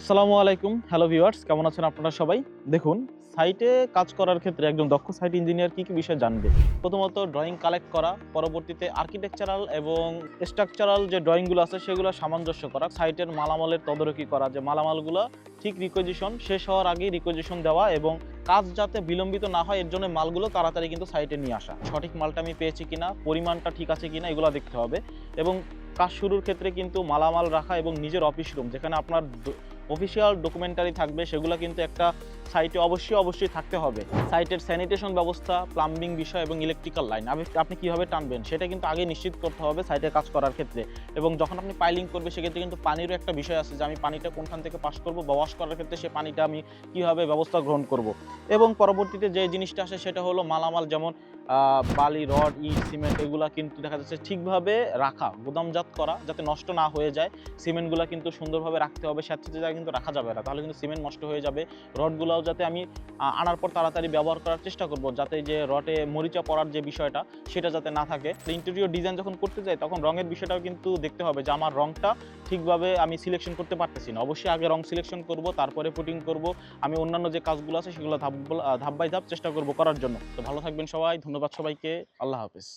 আসসালামু আলাইকুম। Hello viewers কেমন আছেন আপনারা সবাই? দেখুন সাইটে কাজ করার ক্ষেত্রে একজন দক্ষ সাইট ইঞ্জিনিয়ার কি কি বিষয় জানবে? প্রথমত ড্রয়িং কালেক্ট করা, পরবর্তীতে আর্কিটেকচারাল এবং স্ট্রাকচারাল যে ড্রয়িংগুলো আছে, সেগুলো সামঞ্জস্য করা সাইটের মালামালের তদারকি করা, যে মালামালগুলো ঠিক রিকোজিশন শেষ হওয়ার আগেই রিকোজিশন দেওয়া এবং কাজ যাতে বিলম্বিত না হয়, এর জন্য মালগুলো তাড়াতাড়ি কিন্তু সাইটে নিয়ে আসা। সঠিক মালটা আমি পেয়েছি কিনা, পরিমাণটা ঠিক আছে কিনা, এগুলো দেখতে হবে এবং কাজ শুরুর ক্ষেত্রে কিন্তু মালামাল রাখা এবং নিজের অফিস রুম যেখানে আপনার অফিসিয়াল ডকুমেন্টারি থাকবে সেগুলো কিন্তু একটা সাইটে অবশ্যই অবশ্যই থাকতে হবে। সাইটের স্যানিটেশন ব্যবস্থা প্লাম্বিং বিষয় এবং ইলেকট্রিক্যাল লাইন আপনি কীভাবে টানবেন, সেটা কিন্তু আগে নিশ্চিত করতে হবে সাইটে কাজ করার ক্ষেত্রে। এবং যখন আপনি পাইলিং করবে, সেক্ষেত্রে কিন্তু পানিরও একটা বিষয় আছে যে, আমি পানিটা কোনখান থেকে পাস করব বা ওয়াশ করার ক্ষেত্রে সে পানিটা আমি কীভাবে ব্যবস্থা গ্রহণ করব। এবং পরবর্তীতে যে জিনিসটা আসে, সেটা হলো মালামাল যেমন বালি, রড, ইট, সিমেন্ট, এগুলা কিন্তু দেখা যাচ্ছে ঠিকভাবে রাখা, গুদামজাত করা, যাতে নষ্ট না হয়ে যায়। সিমেন্টগুলো কিন্তু সুন্দরভাবে রাখতে হবে, স্যাঁতসেঁতে জায়গায় কিন্তু রাখা যাবে না। তাহলে কিন্তু সিমেন্ট নষ্ট হয়ে যাবে রডগুলোও যাতে আমি আনার পর তাড়াতাড়ি ব্যবহার করার চেষ্টা করব, যাতে যে রটে মরিচা পড়ার যে বিষয়টা, সেটা যাতে না থাকে। ইন্টেরিয়র ডিজাইন যখন করতে যাই, তখন রঙের বিষয়টাও কিন্তু দেখতে হবে যে, আমার রঙটা ঠিকভাবে আমি সিলেকশন করতে পারতেছি না। অবশ্যই আগে রং সিলেকশন করব, তারপরে পুটিং করব, আমি অন্যান্য যে কাজগুলো আছে, সেগুলো ধাপ ধাপ বাই ধাপ চেষ্টা করব করার জন্য। তো ভালো থাকবেন সবাই, ধন্যবাদ সবাইকে, আল্লাহ হাফিজ।